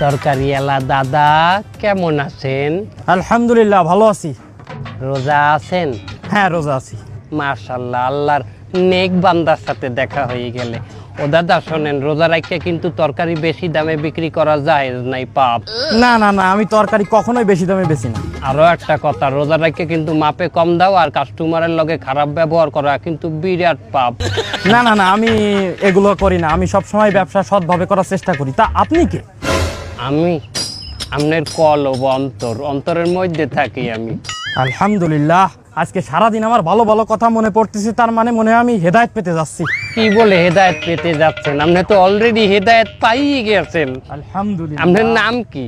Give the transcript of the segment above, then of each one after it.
তরকারি এলা দাদা কেমন আছেন? আলহামদুলিল্লাহ ভালো আছি। রোজা আছেন? হ্যাঁ রোজা আছি। মাশাল্লাহ আল্লাহর নেক বান্দার সাথে দেখা হয়ে গেলে। ও দাদা শোনেন রোজা রাখতে কিন্তু তরকারি বেশি দামে বিক্রি করা যায় নাই পাপ। না না না আমি তরকারি কখনোই বেশি দামে বেশি না। আরও একটা কথা রোজা রাখতে কিন্তু মাপে কম দাও আর কাস্টমারের লগে খারাপ ব্যবহার করা কিন্তু বিরাট পাপ। না না না আমি এগুলো করি না আমি সব সময় ব্যবসা সৎভাবে করার চেষ্টা করি। তা আপনি কে? আমি আমনের কল ও অন্তর অন্তরের মধ্যে থাকি আমি। আলহামদুলিল্লাহ। আজকে সারাদিন আমার ভালো ভালো কথা মনে পড়তেছে তার মানে মনে হয় আমি হেদায়েত পেতে যাচ্ছি। কি বলে হেদায়েত পেতে যাচ্ছেন? আপনি তো অলরেডি হেদায়েত পাইয়ে গেছেন। আলহামদুলিল্লাহ। আপনার নাম কি?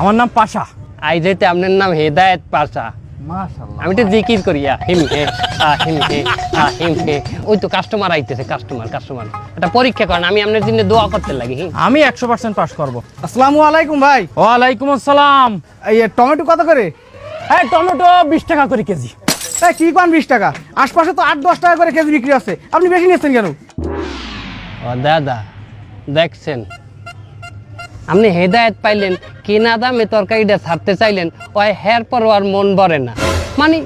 আমার নাম পাশা। আই যেতে আপনার নাম হেদায়েত পাশা। মাশাআল্লাহ। আমি তো জিকির করি আ, হিম হে আ, হিম হে আ, হিম হে। ওই তো কাস্টমার আইতেছে কাস্টমার কাস্টমার এটা পরীক্ষা করেন আমি আপনার জন্য দোয়া করতে লাগি আমি একশো পার্সেন্ট পাস করব। আসসালামু আলাইকুম ভাই। ওয়ালাইকুম আসসালাম। এই টমেটো কত করে? এই টমেটো বিশ টাকা করে কেজি। এই কি পান বিশ টাকা? আশপাশে তো আট দশ টাকা করে কেজি বিক্রি আছে। আপনি বেশি নিচ্ছেন কেন? ও দাদা দেখছেন? আপনি হেদায়েত পাইলেন কিনা দামে তরকারিটা ছাড়তে চাইলেন ওই হের পর আর মন ভরে না। মানে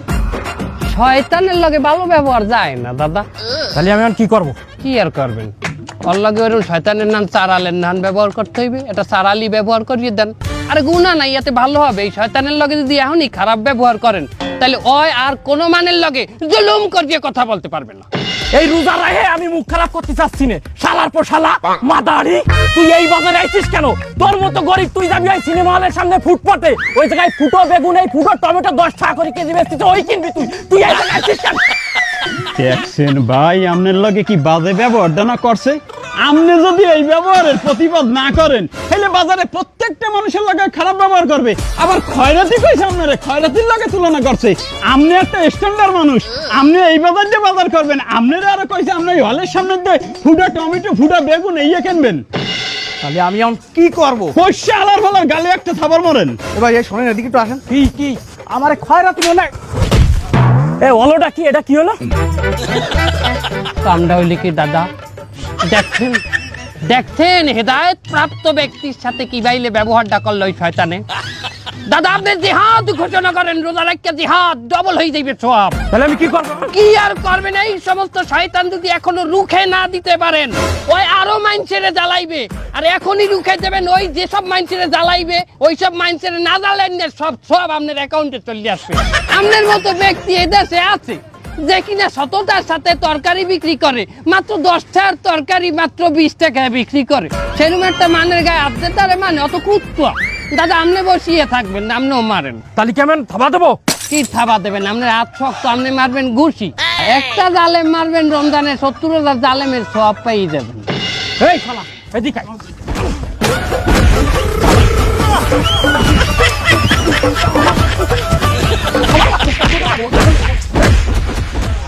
শয়তানের লগে ভালো ব্যবহার যায় না দাদা। তাহলে আমি এখন কি করব? কি আর করবেন? ওর লগে ওরকম শয়তানের নাম চারালের নাম ব্যবহার করতে হইবে এটা চারালি ব্যবহার করিয়ে দেন। আরে গুণা নাই এতে ভালো হবে এই শয়তানের লগে যদি এখনই খারাপ ব্যবহার করেন তাহলে ওই আর কোনো মানের লগে জুলুম করিয়ে কথা বলতে পারবে না। এই রোজা রাহে আমি মুখ খারাপ করতে চাচ্ছি না। শালার পর শালা মাদারি তুই এই বাজারে আইছিস কেন? তোর মতো গরিব তুই যাবি ওই সিনেমা হলের সামনে ফুটপাতে? ওই জায়গায় ফুটো বেগুন এই ফুটো টমেটো দশ টাকা করে কেজি বেচতিস ওই কিনবি তুই। তুই এই জায়গায় আইছিস কেন? দেখছেন ভাই আমনের লগে কি বাজে ব্যবহারটা না করছে? আপনি যদি এই ব্যবহারের প্রতিবাদ না করেন তাহলে বাজারে প্রত্যেকটা মানুষের লগে খারাপ ব্যবহার করবে। আবার খয়রাতি কইছে আপনারে খয়রাতির লগে তুলনা করছে। আপনি একটা স্ট্যান্ডার্ড মানুষ আপনি এই বাজার দিয়ে বাজার করবেন আপনারা আরও কইছে আপনি এই হলের সামনে দিয়ে ফুটা টমেটো ফুটা বেগুন এই কিনবেন। তাহলে আমি এখন কি করব? পয়সা আলার ফলার গালে একটা থাবার মরেন। এবার এই শোনেন এদিকে একটু আসেন। কি কি? আমার খয়রাতি মনে এ ওলোটা কি এটা কি হলো? কামটা হইলে কি দাদা? দেখছেন? দেখছেন? হেদায়েত প্রাপ্ত ব্যক্তির সাথে কি বাইলে ব্যবহারটা করল ওই শয়তানে? দাদা আপনি জিহাদ ঘোষণা করেন রোজা রাখকে জিহাদ ডবল হয়ে যাইবে সব। তাহলে আমি কি করব? কি আর করবেন? এই সমস্ত শয়তান যদি এখনও রুখে না দিতে পারেন ওই আরও মাইনসেরে জ্বালাইবে। আর এখনই রুখে দেবেন ওই যেসব মাইনসেরে জ্বালাইবে ওই সব মাইনসেরে না জ্বালেন সব সব আপনার অ্যাকাউন্টে চলে আসবে। আপনার মতো ব্যক্তি এদেশে আছে। যে কিনা সততার সাথে তরকারি বিক্রি করে মাত্র দশটার তরকারি মাত্র বিশ টাকায় বিক্রি করে। সেরকম একটা মানের গায়ে আপনি তারে মানে অত কুত্তা দাদা আপনি বসিয়ে থাকবেন আপনিও মারেন। তাহলে কেমন? থাবা দেবো? কি থাবা দেবেন? আপনার হাত শক্ত আপনি মারবেন ঘুষি। একটা জালেম মারবেন রমজানে সত্তর হাজার জালেমের সব পেয়ে যাবেন এই শালা এদিকে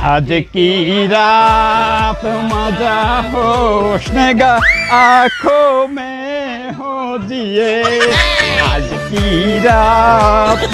আজ কি রাত? মজা হো স্নেগা আঁখো মে হো দিয়ে আজ কি রাত?